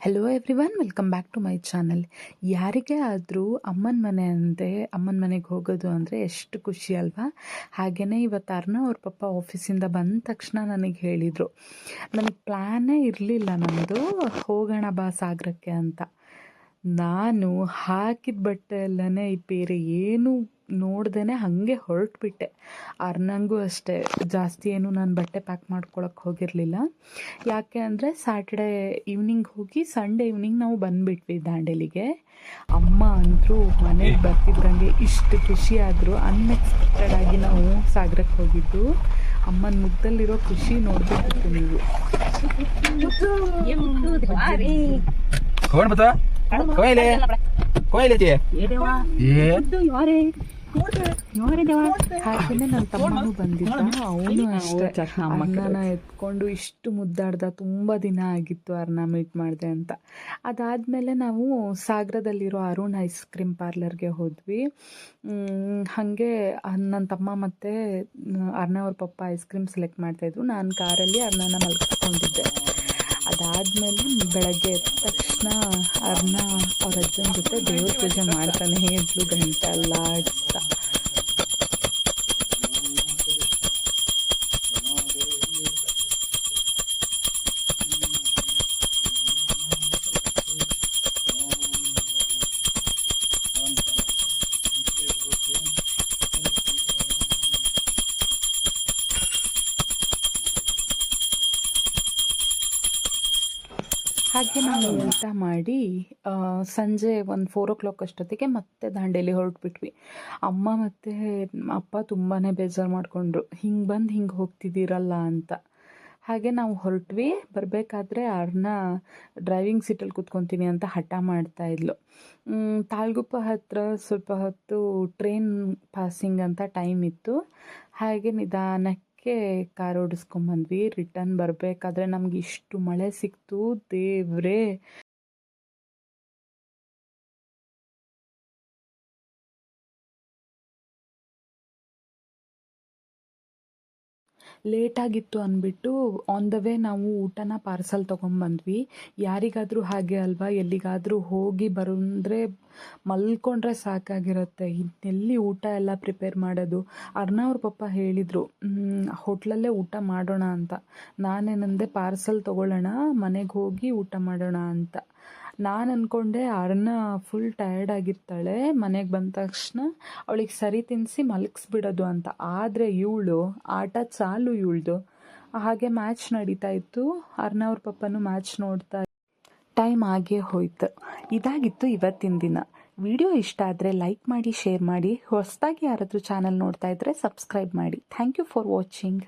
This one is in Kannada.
Hello everyone welcome back to my channel ಯಾರಿಗೆ ಆದರೂ ಅಮ್ಮನ ಮನೆ ಅಂದರೆ, ಅಮ್ಮನ ಮನೆಗೆ ಹೋಗೋದು ಅಂದರೆ ಎಷ್ಟು ಖುಷಿ ಅಲ್ವಾ? ಹಾಗೆಯೇ ಇವತ್ತು ಅರ್ಣ ಅವ್ರ ಪಪ್ಪ ಆಫೀಸಿಂದ ಬಂದ ತಕ್ಷಣ ನನಗೆ ಹೇಳಿದರು. ನನಗೆ ಪ್ಲ್ಯಾನೇ ಇರಲಿಲ್ಲ ನಮ್ಮದು ಹೋಗೋಣ ಬಾ ಸಾಗರಕ್ಕೆ ಅಂತ. ನಾನು ಹಾಕಿದ ಬಟ್ಟೆ ಎಲ್ಲನೇ ಬೇರೆ ಏನು ನೋಡ್ದೇ ಹಾಗೆ ಹೊರಟ್ಬಿಟ್ಟೆ. ಅರ್ನಂಗೂ ಅಷ್ಟೇ ಜಾಸ್ತಿ ಏನು ನಾನು ಬಟ್ಟೆ ಪ್ಯಾಕ್ ಮಾಡ್ಕೊಳಕ್ಕೆ ಹೋಗಿರಲಿಲ್ಲ. ಯಾಕೆ ಅಂದರೆ ಸ್ಯಾಟರ್ಡೇ ಈವ್ನಿಂಗ್ ಹೋಗಿ ಸಂಡೇ ಈವ್ನಿಂಗ್ ನಾವು ಬಂದುಬಿಟ್ವಿ ದಾಂಡೇಲಿಗೆ. ಅಮ್ಮ ಅಂತೂ ಮನೆಗೆ ಬರ್ತಿದ್ದಂಗೆ ಇಷ್ಟು ಖುಷಿ ಆದರೂ. ಅನ್ಎಕ್ಸ್ಪೆಕ್ಟೆಡ್ ಆಗಿ ನಾವು ಸಾಗರಕ್ಕೆ ಹೋಗಿದ್ದು. ಅಮ್ಮನ ಮುಖದಲ್ಲಿರೋ ಖುಷಿ ನೋಡ್ಬೇಕಿತ್ತು ನೀವು. ಕೋಯ್ಲೆ ಕೋಯ್ಲೆ ಏ ನೋಡಿದೆವ? ನನ್ನ ತಮ್ಮನು ಬಂದಿದ್ದ. ಅವನು ಅಷ್ಟೇ. ಅಣ್ಣನ ಎತ್ಕೊಂಡು ಇಷ್ಟು ಮುದ್ದಾಡ್ದ ತುಂಬ ದಿನ ಆಗಿತ್ತು ಅವ್ರನ್ನ ಮೀಟ್ ಮಾಡಿದೆ ಅಂತ. ಅದಾದಮೇಲೆ ನಾವು ಸಾಗರದಲ್ಲಿರೋ ಅರುಣ್ ಐಸ್ ಕ್ರೀಮ್ ಪಾರ್ಲರ್ಗೆ ಹೋದ್ವಿ. ಹಾಗೆ ನನ್ನ ತಮ್ಮ ಮತ್ತೆ ಅರ್ಣ ಅವ್ರ ಪಪ್ಪ ಐಸ್ ಕ್ರೀಮ್ ಸೆಲೆಕ್ಟ್ ಮಾಡ್ತಾಯಿದ್ರು ನಾನು ಕಾರಲ್ಲಿ ಅರ್ಣನ ಮಲಗಿಸ್ಕೊಂಡಿದ್ದೆ. ಅದಾದಮೇಲೆ ಬೆಳಗ್ಗೆ ಎದ್ದ ತಕ್ಷಣ ಅರ್ಣ ಅವ್ರ ಅಜ್ಜನ ಜೊತೆ ದೇವ್ರ ಪೂಜೆ ಮಾಡ್ತಾನೆ ಇದ್ಲು ಗಂಟೆ ಎಲ್ಲ ಆಡಿಸ್ತಾ ಹಾಗೆ ನಾವು ಊಟ ಮಾಡಿ ಸಂಜೆ ಒಂದು ಫೋರ್ ಓ ಕ್ಲಾಕ್ ಅಷ್ಟೊತ್ತಿಗೆ ಮತ್ತೆ ದಾಂಡೇಲಿ ಹೊರಟ್ಬಿಟ್ವಿ. ಅಮ್ಮ ಮತ್ತು ಅಪ್ಪ ತುಂಬಾ ಬೇಜಾರು ಮಾಡಿಕೊಂಡ್ರು. ಹಿಂಗೆ ಬಂದು ಹಿಂಗೆ ಹೋಗ್ತಿದ್ದೀರಲ್ಲ ಅಂತ. ಹಾಗೆ ನಾವು ಹೊರಟ್ವಿ. ಬರಬೇಕಾದ್ರೆ ಅವ್ರನ್ನ ಡ್ರೈವಿಂಗ್ ಸೀಟಲ್ಲಿ ಕೂತ್ಕೊತೀನಿ ಅಂತ ಹಠ ಮಾಡ್ತಾ ಇದ್ಲು. ತಾಳ್ಗುಪ್ಪ ಹತ್ತಿರ ಸ್ವಲ್ಪ ಹೊತ್ತು ಟ್ರೈನ್ ಪಾಸಿಂಗ್ ಅಂತ ಟೈಮ್ ಇತ್ತು. ಹಾಗೆ ನಿಧಾನಕ್ಕೆ ಕಾರ್ ಓಡಿಸ್ಕೊಂಬಂದ್ವಿ ರಿಟರ್ನ್ ಬರಬೇಕಾದ್ರೆ ನಮ್ಗೆ ಇಷ್ಟು ಮಳೆ ಸಿಕ್ತು. ದೇವ್ರೇ. ಲೇಟಾಗಿತ್ತು ಅಂದ್ಬಿಟ್ಟು ಆನ್ ದ ವೇ ನಾವು ಊಟನ ಪಾರ್ಸಲ್ ತೊಗೊಂಬಂದ್ವಿ ಯಾರಿಗಾದರೂ ಹಾಗೆ ಅಲ್ವಾ? ಎಲ್ಲಿಗಾದರೂ ಹೋಗಿ ಬರೋಂದ್ರೆ ಮಲ್ಕೊಂಡ್ರೆ ಸಾಕಾಗಿರುತ್ತೆ. ಎಲ್ಲಿ ಊಟ ಎಲ್ಲ ಪ್ರಿಪೇರ್ ಮಾಡೋದು? ಅರ್ಣ ಅವ್ರ ಪಪ್ಪ ಹೇಳಿದರು ಹೋಟ್ಲಲ್ಲೇ ಊಟ ಮಾಡೋಣ ಅಂತ. ನಾನೇನಂದೆ ಪಾರ್ಸಲ್ ತೊಗೊಳ್ಳೋಣ, ಮನೆಗೆ ಹೋಗಿ ಊಟ ಮಾಡೋಣ ಅಂತ. ನಾನು ಅಂದ್ಕೊಂಡೆ ಅರ್ಣ ಫುಲ್ ಟಯರ್ಡ್ ಆಗಿರ್ತಾಳೆ, ಮನೆಗೆ ಬಂದ ತಕ್ಷಣ ಅವಳಿಗೆ ಸರಿ ತಿನ್ನಿಸಿ ಮಲಗಿಸ್ಬಿಡೋದು ಅಂತ. ಆದರೆ ಇವಳು ಆಟ ಚಾಲು ಇವಳ್ದು. ಹಾಗೆ ಮ್ಯಾಚ್ ನಡೀತಾ ಇತ್ತು. ಅರ್ಣ ಅವ್ರ ಪಪ್ಪನೂ ಮ್ಯಾಚ್ ನೋಡ್ತಾ ಟೈಮ್ ಆಗೇ ಹೋಯ್ತು. ಇದಾಗಿತ್ತು ಇವತ್ತಿನ ದಿನ. ವಿಡಿಯೋ ಇಷ್ಟ ಆದರೆ ಲೈಕ್ ಮಾಡಿ ಶೇರ್ ಮಾಡಿ. ಹೊಸದಾಗಿ ಯಾರಾದರೂ ಚಾನಲ್ ನೋಡ್ತಾ ಇದ್ದರೆ ಸಬ್ಸ್ಕ್ರೈಬ್ ಮಾಡಿ. Thank you for watching